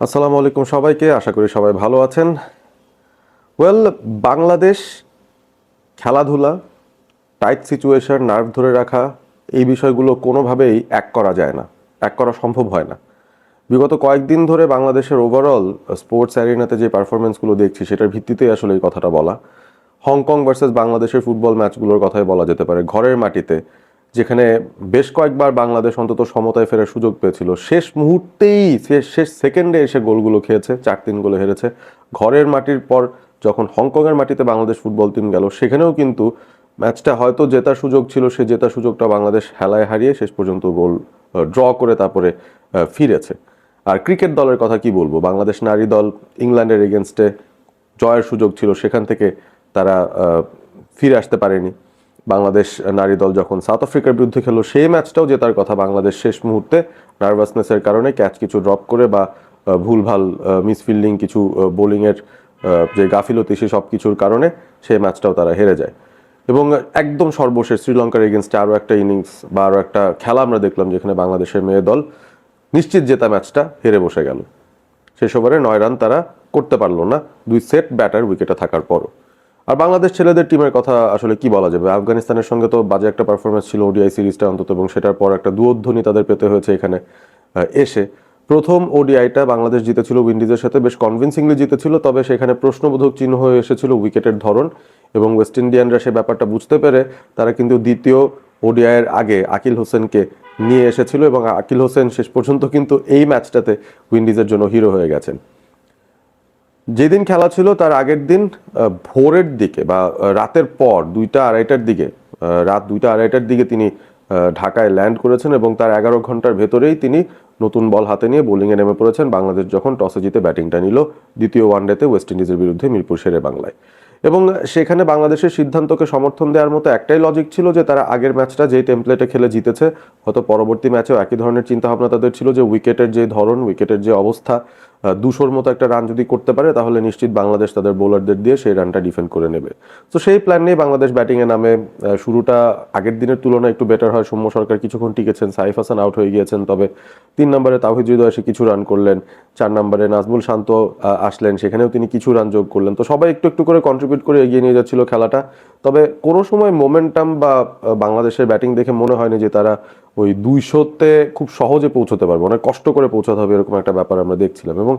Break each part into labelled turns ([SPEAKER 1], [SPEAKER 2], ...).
[SPEAKER 1] আসসালামু আলাইকুম সবাইকে, আশা করি সবাই ভালো আছেন। ওয়েল বাংলাদেশ খেলাধুলা টাইট সিচুয়েশন নার্ভ ধরে রাখা, এই বিষয়গুলো কোনোভাবেই এক করা যায় না, এক করা সম্ভব হয় না। বিগত কয়েকদিন ধরে বাংলাদেশের ওভারঅল স্পোর্টস অ্যারিনাতে যে পারফরমেন্সগুলো দেখছি, সেটার ভিত্তিতেই আসলে এই কথাটা বলা। হংকং ভার্সেস বাংলাদেশের ফুটবল ম্যাচগুলোর কথাই বলা যেতে পারে। ঘরের মাটিতে যেখানে বেশ কয়েকবার বাংলাদেশ অন্তত সমতায় ফেরার সুযোগ পেয়েছিল। শেষ মুহূর্তেই শেষ সেকেন্ডে এসে গোলগুলো খেয়েছে, চার তিন গোলে হেরেছে। ঘরের মাটির পর যখন হংকংয়ের মাটিতে বাংলাদেশ ফুটবল টিম গেল, সেখানেও কিন্তু ম্যাচটা হয়তো জেতার সুযোগ ছিল, সে জেতার সুযোগটা বাংলাদেশ হেলায় হারিয়ে শেষ পর্যন্ত গোল ড্র করে তারপরে ফিরেছে। আর ক্রিকেট দলের কথা কি বলব? বাংলাদেশ নারী দল ইংল্যান্ডের এগেনস্টে জয়ের সুযোগ ছিল, সেখান থেকে তারা ফিরে আসতে পারেনি। বাংলাদেশ নারী দল যখন সাউথ আফ্রিকার বিরুদ্ধে খেললো, সেই ম্যাচটাও জেতার কথা বাংলাদেশ শেষ মুহূর্তে নার্ভাসনেসের কারণে ক্যাচ কিছু ড্রপ করে বা ভুলভাল মিসফিল্ডিং, কিছু বোলিংয়ের যে গাফিলতি, সে সব কিছুর কারণে সেই ম্যাচটাও তারা হেরে যায়। এবং একদম সর্বশেষ শ্রীলঙ্কার এগেনস্টে আরও একটা ইনিংস বা আরও একটা খেলা আমরা দেখলাম যেখানে বাংলাদেশের মেয়ে দল নিশ্চিত জেতা ম্যাচটা হেরে বসে গেল। শেষ ওভারে নয় রান তারা করতে পারল না। দুই সেট ব্যাটার উইকেটে থাকার পরও। আর বাংলাদেশ ছেলেদের টিমের কথা আসলে কি বলা যাবে? আফগানিস্তানের সঙ্গে তো বাজে একটা পারফরমেন্স ছিল ওডিআই সিরিজটা অন্তত, এবং সেটার পর একটা দুয়োধ্বনি তাদের পেতে হয়েছে এখানে এসে। প্রথম ওডিআইটা বাংলাদেশ জিতেছিল উইন্ডিজের সাথে, বেশ কনভিনসিংলি জিতেছিল, তবে সেখানে প্রশ্নবোধক চিহ্ন হয়ে এসেছিল উইকেটের ধরন, এবং ওয়েস্ট ইন্ডিয়ানরা সে ব্যাপারটা বুঝতে পেরে তারা কিন্তু দ্বিতীয় ওডিআইয়ের আগে আকিল হোসেনকে নিয়ে এসেছিল, এবং আকিল হোসেন শেষ পর্যন্ত কিন্তু এই ম্যাচটাতে উইন্ডিজের জন্য হিরো হয়ে গেছেন। যেদিন খেলা ছিল তার আগের দিন ভোরের দিকে বা রাতের পর দুইটা আড়াইটার দিকে রাত দুইটা আড়াইটার দিকে তিনি ঢাকায় ল্যান্ড করেছেন এবং তার এগারো ঘণ্টার ভেতরেই তিনি নতুন বল হাতে নিয়ে বোলিংয়ে নেমে পড়েছেন। বাংলাদেশ যখন টসে জিতে ব্যাটিংটা নিল দ্বিতীয় ওয়ানডেতে ওয়েস্ট ইন্ডিজের বিরুদ্ধে মিরপুর শেরে বাংলায়। এবং সেখানে বাংলাদেশের সিদ্ধান্তকে সমর্থন দেওয়ার মতো একটাই লজিক ছিল যে তারা আগের ম্যাচটা যেই টেমপ্লেটে খেলে জিতেছে, হয়তো পরবর্তী ম্যাচেও একই ধরনের চিন্তাভাবনা তাদের ছিল যে উইকেটের যে ধরন, উইকেটের যে অবস্থা দুশোর মতো একটা রান যদি করতে পারে, তাহলে নিশ্চিত বাংলাদেশ তাদের বোলারদের দিয়ে সেই রানটা ডিফেন্ড করে নেবে। তো সেই প্ল্যান নিয়ে বাংলাদেশ ব্যাটিংয়ে নামে শুরুটা আগের দিনের তুলনায় একটু বেটার হয়। সৌম্য সরকার কিছুক্ষণ টিকেছেন, সাইফ হাসান আউট হয়ে গিয়েছেন, তবে তিন নম্বরে তাহিদ হৃদয় এসে কিছু রান করলেন। চার নম্বরে নাজমুল শান্ত আসলেন, সেখানেও তিনি কিছু রান যোগ করলেন। তো সবাই একটু একটু করে কন্ট্রিবিউট করে এগিয়ে নিয়ে যাচ্ছিল খেলাটা। তবে কোনো সময় মোমেন্টাম বা বাংলাদেশের ব্যাটিং দেখে মনে হয়নি যে তারা ওই দুইশোতে খুব সহজে পৌঁছতে পারবে। অনেক কষ্ট করে পৌঁছাতে হবে এরকম একটা ব্যাপার আমরা দেখছিলাম। এবং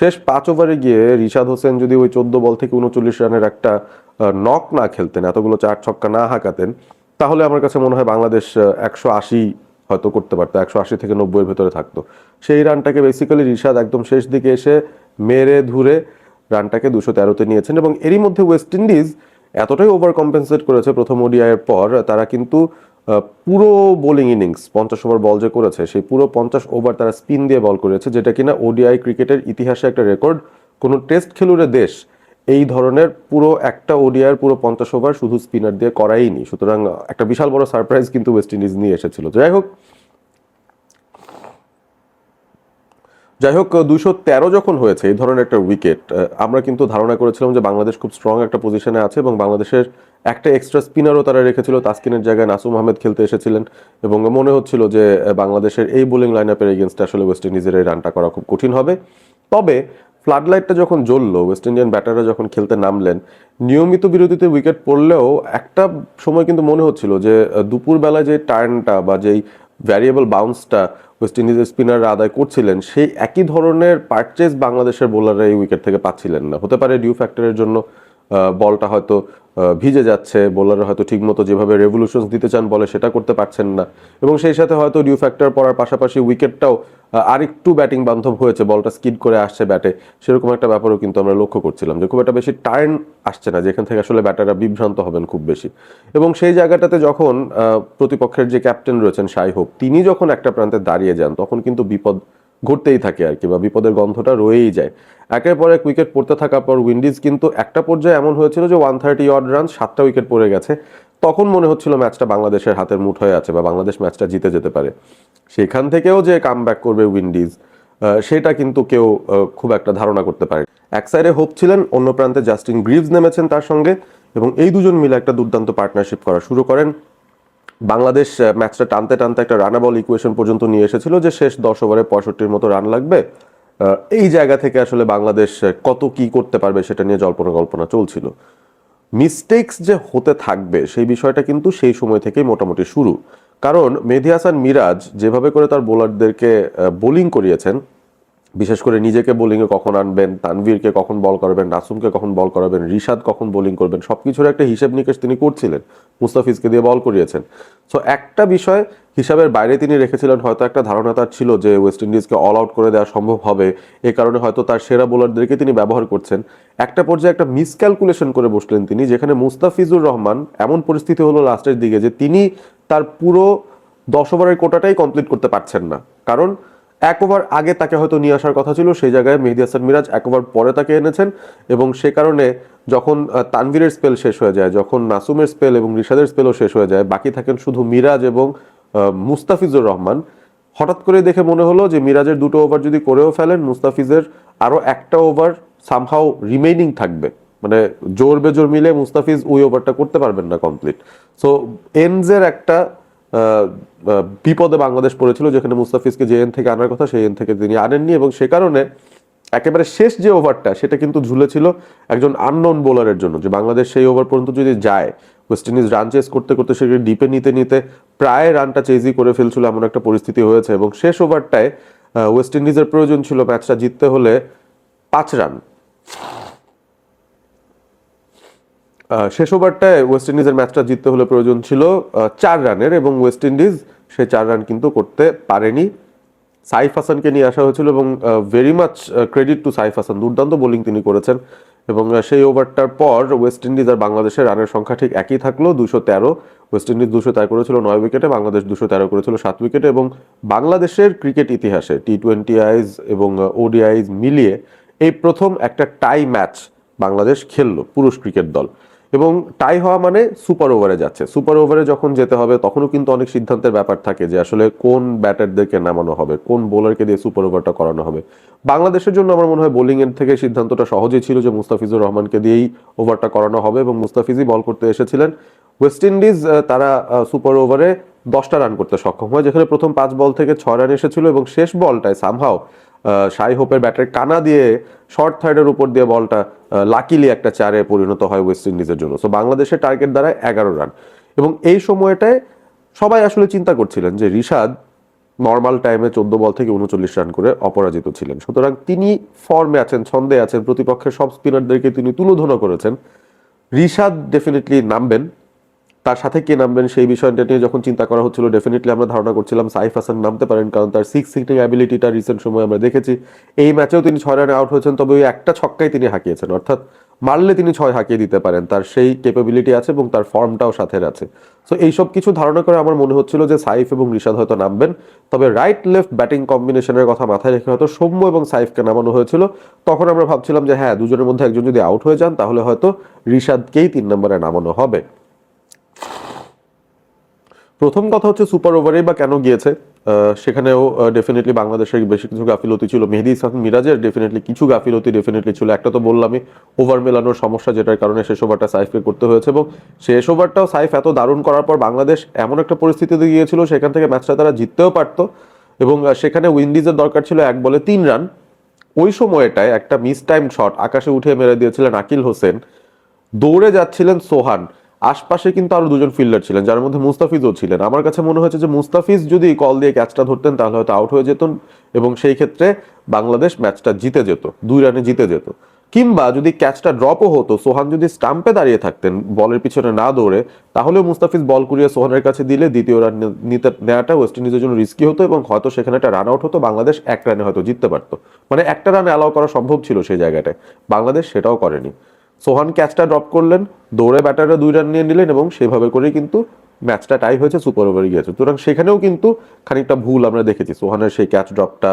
[SPEAKER 1] শেষ পাঁচ ওভারে গিয়ে রিশাদ হোসেন যদি ওই চোদ্দ বল থেকে উনচল্লিশ রানের একটা নক না খেলতেন, এতগুলো চার ছক্কা না হাঁকাতেন, তাহলে আমার কাছে মনে হয় বাংলাদেশ একশো আশি হয়তো করতে পারতো, একশো আশি থেকে নব্বইয়ের ভেতরে থাকতো। সেই রানটাকে বেসিক্যালি রিশাদ একদম শেষ দিকে এসে মেরে ধুরে রানটাকে দুশো তেরোতে নিয়েছেন এবং এরই মধ্যে ওয়েস্ট ইন্ডিজ এতটাই ওভার কম্পেনসেট করেছে প্রথম ওডিআইয়ের পর, তারা কিন্তু পুরো বোলিং ইনিংস পঞ্চাশ ওভার বল যে করেছে, সেই পুরো পঞ্চাশ ওভার তারা স্পিন দিয়ে বল করেছে, যেটা কিনা ওডিআই ক্রিকেটের ইতিহাসে একটা রেকর্ড কোনো টেস্ট খেলুড়ে দেশ এই ধরনের পুরো একটা ওডিআর পুরো পঞ্চাশ ওভার শুধু স্পিনার দিয়ে করাইনি সুতরাং, একটা বিশাল বড় সারপ্রাইজ কিন্তু ওয়েস্ট ইন্ডিজ নিয়ে এসেছিল। যাই হোক যাই হোক, দুশো তেরো যখন হয়েছে, এই ধরনের একটা উইকেট আমরা কিন্তু ধারণা করেছিলাম যে বাংলাদেশ খুব স্ট্রং একটা পজিশনে আছে এবং বাংলাদেশের একটা এক্সট্রা স্পিনারও তারা রেখেছিল তাসকিনের জায়গায় নাসুম আহমেদ খেলতে এসেছিলেন এবং মনে হচ্ছিল যে বাংলাদেশের এই বোলিং লাইন আপের এগেনস্টে আসলে ওয়েস্ট ইন্ডিজের এই রানটা করা খুব কঠিন হবে। তবে ফ্লাড লাইটটা যখন জ্বললো ওয়েস্ট ইন্ডিয়ান ব্যাটাররা যখন খেলতে নামলেন, নিয়মিত বিরতিতে উইকেট পড়লেও একটা সময় কিন্তু মনে হচ্ছিল যে দুপুরবেলা যে টার্নটা বা যেই ভ্যারিয়েবল বাউন্সটা ওয়েস্ট ইন্ডিজের স্পিনাররা আদায় করছিলেন, সেই একই ধরনের পারচেজ বাংলাদেশের বোলাররা এই উইকেট থেকে পাচ্ছিলেন না। হতে পারে ডিউ ফ্যাক্টরের জন্য বলটা হয়তো ভিজে যাচ্ছে, বোলাররা হয়তো ঠিকমতো যেভাবে রেভলিউশন দিতে চান বলে সেটা করতে পারছেন না। এবং সেই সাথে হয়তো ডিউ ফ্যাক্টর পড়ার পাশাপাশি উইকেটটাও আরেকটু ব্যাটিং বান্ধব হয়েছে, বলটা স্কিড করে আসছে ব্যাটে সেরকম একটা ব্যাপারও কিন্তু আমরা লক্ষ্য করছিলাম যে খুব একটা বেশি টার্ন আসছে না, যেখান থেকে আসলে ব্যাটাররা বিভ্রান্ত হবেন খুব বেশি। এবং সেই জায়গাটাতে যখন প্রতিপক্ষের যে ক্যাপ্টেন রয়েছেন সাই হোপ তিনি যখন একটা প্রান্তে দাঁড়িয়ে যান, তখন কিন্তু বিপদ ঘটতেই থাকে আর কি বা বিপদের গন্ধটা রয়েই যায়। একের পর এক উইকেট পড়তে থাকার পর উইন্ডিজ কিন্তু একটা পর্যায়ে এমন হয়েছিল যে ওয়ান থার্টি অড রান সাতটা উইকেট পড়ে গেছে। তখন মনে হচ্ছিল ম্যাচটা বাংলাদেশের হাতের মুঠ হয়ে আছে বা বাংলাদেশ ম্যাচটা জিতে যেতে পারে। সেখান থেকেও যে কাম করবে উইন্ডিজ সেটা কিন্তু কেউ খুব একটা ধারণা করতে পারে এক সাইডে হোপ ছিলেন, অন্য প্রান্তে জাস্টিন গ্রিভস নেমেছেন তার সঙ্গে এবং এই দুজন মিলে একটা দুর্দান্ত পার্টনারশিপ করা শুরু করেন। বাংলাদেশ ম্যাচটা টানতে টানতে একটা রানাবল ইকুয়েশন পর্যন্ত নিয়ে এসেছিল যে শেষ দশ ওভারে পঁয়ষট্টির মতো রান লাগবে। এই জায়গা থেকে আসলে বাংলাদেশ কত কি করতে পারবে সেটা নিয়ে জল্পনা কল্পনা চলছিল। মিস্টেক্স যে হতে থাকবে সেই বিষয়টা কিন্তু সেই সময় থেকেই মোটামুটি শুরু। কারণ মেহেদি হাসান মিরাজ যেভাবে করে তার বোলারদেরকে বোলিং করিয়েছেন বিশেষ করে নিজেকে বোলিংয়ে কখন আনবেন, তানভীরকে কখন বল করাবেন, নাসুমকে কখন বল করাবেন, রিশাদ কখন বোলিং করবেন সব কিছুর একটা হিসেব নিকেশ তিনি করছিলেন মুস্তাফিজকে দিয়ে বল করিয়েছেন। সো একটা বিষয় হিসাবের বাইরে তিনি রেখেছিলেন, হয়তো একটা ধারণা তার ছিল যে ওয়েস্ট ইন্ডিজকে অল আউট করে দেওয়া সম্ভব হবে, এ কারণে হয়তো তার সেরা বোলারদেরকে তিনি ব্যবহার করছেন। একটা পর্যায়ে একটা মিসক্যালকুলেশন করে বসলেন তিনি, যেখানে মুস্তাফিজুর রহমান এমন পরিস্থিতি হলো লাস্টের দিকে যে তিনি তার পুরো দশ ওভারের কোটাটাই কমপ্লিট করতে পারছেন না। কারণ এক ওভার আগে তাকে হয়তো নিয়ে আসার কথা ছিল, সেই জায়গায় মেহেদি হাসান মিরাজ এক ওভার পরে তাকে এনেছেন এবং সে কারণে যখন তানভীরের স্পেল শেষ হয়ে যায়, যখন নাসুমের স্পেল এবং রিশাদের স্পেলও শেষ হয়ে যায়, বাকি থাকেন শুধু মিরাজ এবং মুস্তাফিজুর রহমান। হঠাৎ করে দেখে মনে হলো যে মিরাজের দুটো ওভার যদি করেও ফেলেন, মুস্তাফিজের আরও একটা ওভার সামহাও রিমেইনিং থাকবে। মানে জোর বেজোর মিলে মুস্তাফিজ ওই ওভারটা করতে পারবেন না কমপ্লিট সো এনজের একটা বিপদে বাংলাদেশ পড়েছিল, যেখানে মুস্তাফিজকে যে এন থেকে আনার কথা সেই এন থেকে তিনি আনেননি এবং সে কারণে একেবারে শেষ যে ওভারটা, সেটা কিন্তু ঝুলেছিল একজন আননোন বোলারের জন্য, যে বাংলাদেশ সেই ওভার পর্যন্ত যদি যায় ওয়েস্ট ইন্ডিজ রান চেস করতে করতে সেটাকে ডিপে নিতে নিতে প্রায় রানটা চেজি করে ফেলছিল এমন একটা পরিস্থিতি হয়েছে এবং শেষ ওভারটায় ওয়েস্ট ইন্ডিজের প্রয়োজন ছিল ম্যাচটা জিততে হলে পাঁচ রান শেষ ওভারটায় ওয়েস্ট ইন্ডিজের ম্যাচটা জিততে হলে প্রয়োজন ছিল চার রানের এবং ওয়েস্ট ইন্ডিজ সে চার রান কিন্তু করতে পারেনি। সাইফ হাসানকে নিয়ে আসা হয়েছিল এবং very much credit to Saif Hasan. দুর্দান্ত বোলিং তিনি করেছেন এবং সেই ওভারটার পর ওয়েস্ট ইন্ডিজ আর বাংলাদেশের রানের সংখ্যা ঠিক একই থাকল, দুশো তেরো। ওয়েস্ট ইন্ডিজ দুশো তেরো করেছিল, নয় উইকেটে। বাংলাদেশ দুশো তেরো করেছিল, সাত উইকেটে এবং বাংলাদেশের ক্রিকেট ইতিহাসে টি টোয়েন্টি আইজ এবং ওডিআইজ মিলিয়ে এই প্রথম একটা টাই ম্যাচ বাংলাদেশ খেললো, পুরুষ ক্রিকেট দল। এবং টাই হওয়া মানে সুপার ওভারে যাচ্ছে। সুপার ওভারে যখন যেতে হবে, তখনও কিন্তু অনেক সিদ্ধান্তের ব্যাপার থাকে যে আসলে কোন ব্যাটারদেরকে নামানো হবে, কোন বোলারকে দিয়ে সুপার ওভারটা করানো হবে। বাংলাদেশের জন্য আমার মনে হয় বোলিং এর থেকে সিদ্ধান্তটা সহজেই ছিল যে মুস্তাফিজুর রহমানকে দিয়েই ওভারটা করানো হবে এবং মুস্তাফিজই বল করতে এসেছিলেন। ওয়েস্ট ইন্ডিজ তারা সুপার ওভারে দশটা রান করতে সক্ষম হয়, যেখানে প্রথম পাঁচ বল থেকে ছয় রান এসেছিল এবং শেষ বলটায় সামহাও সাই হোপের ব্যাটের কানা দিয়ে শর্ট থার্ডের উপর দিয়ে বলটা লাকিলি একটা চারে পরিণত হয় ওয়েস্ট ইন্ডিজের জন্য। সো বাংলাদেশের টার্গেট দ্বারায় এগারো রান। এবং এই সময়টায় সবাই আসলে চিন্তা করছিলেন যে রিশাদ নর্মাল টাইমে চোদ্দ বল থেকে উনচল্লিশ রান করে অপরাজিত ছিলেন। সুতরাং তিনি ফর্মে আছেন, ছন্দে আছেন, প্রতিপক্ষের সব স্পিনারদেরকে তিনি তুলোধনা করেছেন। রিশাদ ডেফিনেটলি নামবেন। তার সাথে কে নামবেন সেই বিষয়টা নিয়ে যখন চিন্তা করা হচ্ছিল ডেফিনেটলি আমরা ধারণা করছিলাম সাইফ হাসান নামতে পারেন, কারণ তার সিক্স সিটিং অ্যাবিলিটিটা রিসেন্ট সময় আমরা দেখেছি। এই ম্যাচেও তিনি ছয় রানে আউট হয়েছেন, তবে ওই একটা ছক্কাই তিনি হাঁকিয়েছেন, অর্থাৎ মারলে তিনি ছয় হাঁকিয়ে দিতে পারেন, তার সেই ক্যাপাবিলিটি আছে এবং তার ফর্মটাও সাথে আছে। সো এইসব কিছু ধারণা করে আমার মনে হচ্ছিল যে সাইফ এবং রিশাদ হয়তো নামবেন, তবে রাইট লেফট ব্যাটিং কম্বিনেশনের কথা মাথায় রেখে হয়তো সৌম্য এবং সাইফকে নামানো হয়েছিল। তখন আমরা ভাবছিলাম যে হ্যাঁ দুজনের মধ্যে একজন যদি আউট হয়ে যান, তাহলে হয়তো রিশাদকেই তিন নম্বরে নামানো হবে। প্রথম কথা হচ্ছে সুপার ওভারে বা কেন গিয়েছে? সেখানেও ডেফিনেটলি বাংলাদেশের বেশি কিছু গাফিলতি ছিল। মেহেদি ইসলাম মিরাজের ডেফিনেটলি কিছু গাফিলতি ডেফিনেটলি ছিল। একটা তো বললামই, ওভার মেলানোর সমস্যা যেটার কারণে শেষ ওভারটা সাইফকে করতে হয়েছে এবং শেষ ওভারটাও সাইফ এত দারুণ করার পর বাংলাদেশ এমন একটা পরিস্থিতিতে গিয়েছিল, সেখান থেকে ম্যাচটা তারা জিততেও পারতো এবং সেখানে উইন্ডিজের দরকার ছিল এক বলে তিন রান। ওই সময়টায় একটা মিস টাইম শট আকাশে উঠে মেরে দিয়েছিলেন আকিল হোসেন। দৌড়ে যাচ্ছিলেন সোহান। আশপাশে কিন্তু আরও দুজন ফিল্ডার ছিলেন, যার মধ্যে মুস্তাফিজও ছিলেন। আমার কাছে মনে হয়েছে যে মুস্তাফিজ যদি কল দিয়ে ক্যাচটা ধরতেন, তাহলে হয়তো আউট হয়ে যেতেন এবং সেই ক্ষেত্রে বাংলাদেশ ম্যাচটা জিতে যেত, দুই রানে জিতে যেত। কিংবা যদি ক্যাচটা ড্রপও হতো, সোহান যদি স্টাম্পে দাঁড়িয়ে থাকতেন, বলের পিছনে না দৌড়ে তাহলে মুস্তাফিজ বল কুড়িয়ে সোহানের কাছে দিলে দ্বিতীয় রান নিতে নেওয়াটা ওয়েস্ট ইন্ডিজের জন্য রিস্কি হতো এবং হয়তো সেখানে একটা রান আউট হতো, বাংলাদেশ এক রানে হয়তো জিততে পারতো। মানে একটা রান অ্যালাউ করা সম্ভব ছিল সেই জায়গাটায়। বাংলাদেশ সেটাও করেনি। সোহান ক্যাচটা ড্রপ করলেন, দৌড়ে ব্যাটাররা দুই রান নিয়ে নিলেন এবং সেভাবে করেই কিন্তু ম্যাচটা টাই হয়েছে, সুপার ওভারে গিয়েছে। সুতরাং সেখানেও কিন্তু খানিকটা ভুল আমরা দেখেছি। সোহানের সেই ক্যাচ ড্রপটা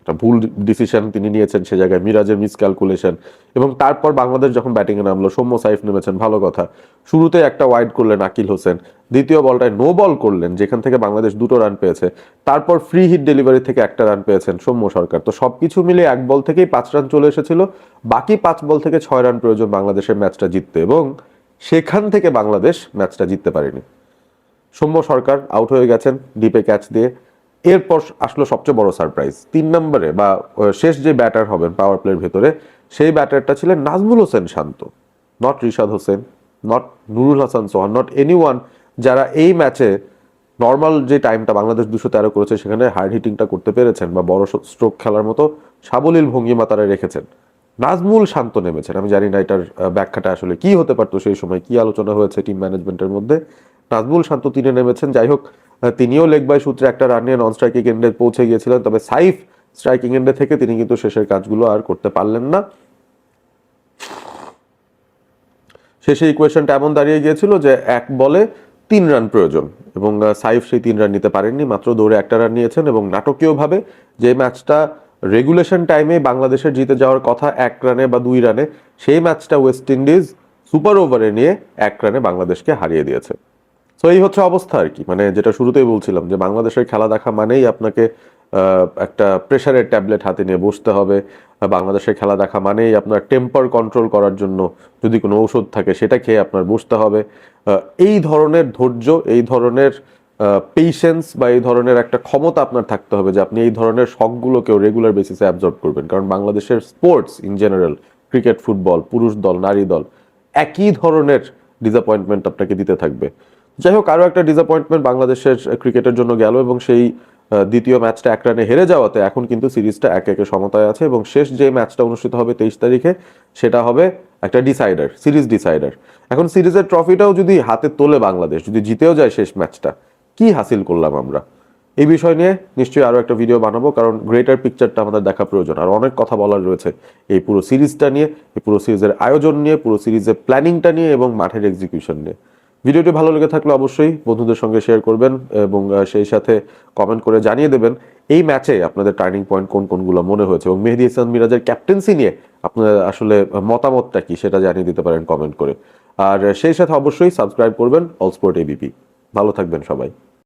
[SPEAKER 1] একটা ভুল ডিসিশন তিনি নিয়েছেন সে জায়গায় মিরাজের মিস ক্যালকুলেশন এবং তারপর বাংলাদেশ যখন ব্যাটিংয়ে নামলো, সৌম্য সাইফ নেমেছেন, ভালো কথা। শুরুতে একটা ওয়াইড করলেন আকিল হোসেন, দ্বিতীয় বলটায় নো বল করলেন, যেখান থেকে বাংলাদেশ দুটো রান পেয়েছে। তারপর ফ্রি হিট ডেলিভারি থেকে একটা রান পেয়েছেন সৌম্য সরকার। তো সব কিছু মিলে এক বল থেকেই পাঁচ রান চলে এসেছিল। বাকি পাঁচ বল থেকে ছয় রান প্রয়োজন বাংলাদেশের ম্যাচটা জিততে এবং সেখান থেকে বাংলাদেশ ম্যাচটা জিততে পারেনি। সৌম্য সরকার আউট হয়ে গেছেন ডিপে ক্যাচ দিয়ে। এরপর আসলো সবচেয়ে বড় সারপ্রাইজ তিন নম্বরে বা শেষ যে ব্যাটার হবেন পাওয়ার প্লের ভেতরে, সেই ব্যাটারটা ছিলেন Najmul Hossain Shanto. Not Rishad Hossain not Nurul Hasan Sohan not anyone যারা এই ম্যাচে নর্মাল যে টাইমটা বাংলাদেশ দুশো তেরো করেছে, সেখানে হার্ড হিটিংটা করতে পেরেছেন বা বড় স্ট্রোক খেলার মতো সাবলীল ভঙ্গিমা তারা রেখেছেন। নাজমুল শান্ত নেমেছেন। আমি জানি না এটার ব্যাখ্যাটা আসলে কি হতে পারতো সেই সময়, কি আলোচনা হয়েছে টিম ম্যানেজমেন্টের মধ্যে। নাজমুল শান্ত তিনি নেমেছেন। যাই হোক তিনিও লেগ বাই সূত্রে একটা রান নিয়ে নন স্ট্রাইকিং এন্ডে পৌঁছে গিয়েছিলেন, তবে সাইফ স্ট্রাইকিং এন্ডে থেকে তিনি কিন্তু শেষের কাজগুলো আর করতে পারলেন না। শেষে ইকুয়েশনটা এমন দাঁড়িয়ে গিয়েছিল যে এক বলে তিন রান প্রয়োজন, এবং সাইফ সেই তিন রান নিতে পারেননি, মাত্র দৌড়ে একটা রান নিয়েছেন, এবং নাটকীয়ভাবে যে ম্যাচটা রেগুলেশন টাইমে বাংলাদেশের জিতে যাওয়ার কথা এক রানে বা দুই রানে সেই ম্যাচটা ওয়েস্ট ইন্ডিজ সুপার ওভারে নিয়ে এক রানে বাংলাদেশকে হারিয়ে দিয়েছে। সো এই হচ্ছে অবস্থা আর কি। মানে যেটা শুরুতেই বলছিলাম যে, বাংলাদেশের খেলা দেখা মানেই আপনাকে একটা প্রেশারের ট্যাবলেট হাতে নিয়ে বসতে হবে। বাংলাদেশের খেলা দেখা মানেই আপনার টেম্পার কন্ট্রোল করার জন্য যদি কোনো ঔষধ থাকে, সেটা খেয়ে আপনার বসতে হবে। এই ধরনের ধৈর্য, এই ধরনের পেশেন্স বা এই ধরনের একটা ক্ষমতা আপনার থাকতে হবে যে, আপনি এই ধরনের শখগুলোকেও রেগুলার বেসিসে অ্যাবজর্ব করবেন। কারণ বাংলাদেশের sports in general cricket football পুরুষ দল, নারী দল, একই ধরনের ডিসঅ্যাপয়েন্টমেন্ট আপনাকে দিতে থাকবে। যাই হোক, আরও একটা ডিসঅ্যাপয়েন্টমেন্ট বাংলাদেশের ক্রিকেটের জন্য গেল এবং সেই দ্বিতীয় ম্যাচটা এক রানে হেরে যাওয়াতে এখন কিন্তু সিরিজটা এক একে সমতায় আছে এবং শেষ যে ম্যাচটা অনুষ্ঠিত হবে তেইশ তারিখে, সেটা হবে একটা ডিসাইডার সিরিজ ডিসাইডার এখন সিরিজের ট্রফিটাও যদি হাতে তোলে বাংলাদেশ, যদি জিতেও যায় শেষ ম্যাচটা, কি হাসিল করলাম আমরা? এই বিষয় নিয়ে নিশ্চয়ই আরও একটা ভিডিও বানাবো, কারণ গ্রেটার পিকচারটা আমাদের দেখা প্রয়োজন। আর অনেক কথা বলার রয়েছে এই পুরো সিরিজটা নিয়ে, এই পুরো সিরিজের আয়োজন নিয়ে, পুরো সিরিজের প্ল্যানিংটা নিয়ে এবং মাঠের এক্সিকিউশন নিয়ে। ভিডিওটি ভালো লেগে থাকলে অবশ্যই বন্ধুদের সঙ্গে শেয়ার করবেন এবং সেই সাথে কমেন্ট করে জানিয়ে দেবেন এই ম্যাচে আপনাদের টার্নিং পয়েন্ট কোন কোনগুলো মনে হয়েছে এবং মেহেদি ইসলাম মিরাজের ক্যাপ্টেন্সি নিয়ে আপনার আসলে মতামতটা কি সেটা জানিয়ে দিতে পারেন কমেন্ট করে। আর সেই সাথে অবশ্যই সাবস্ক্রাইব করবেন অল স্পোর্ট এবিপি ভালো থাকবেন সবাই।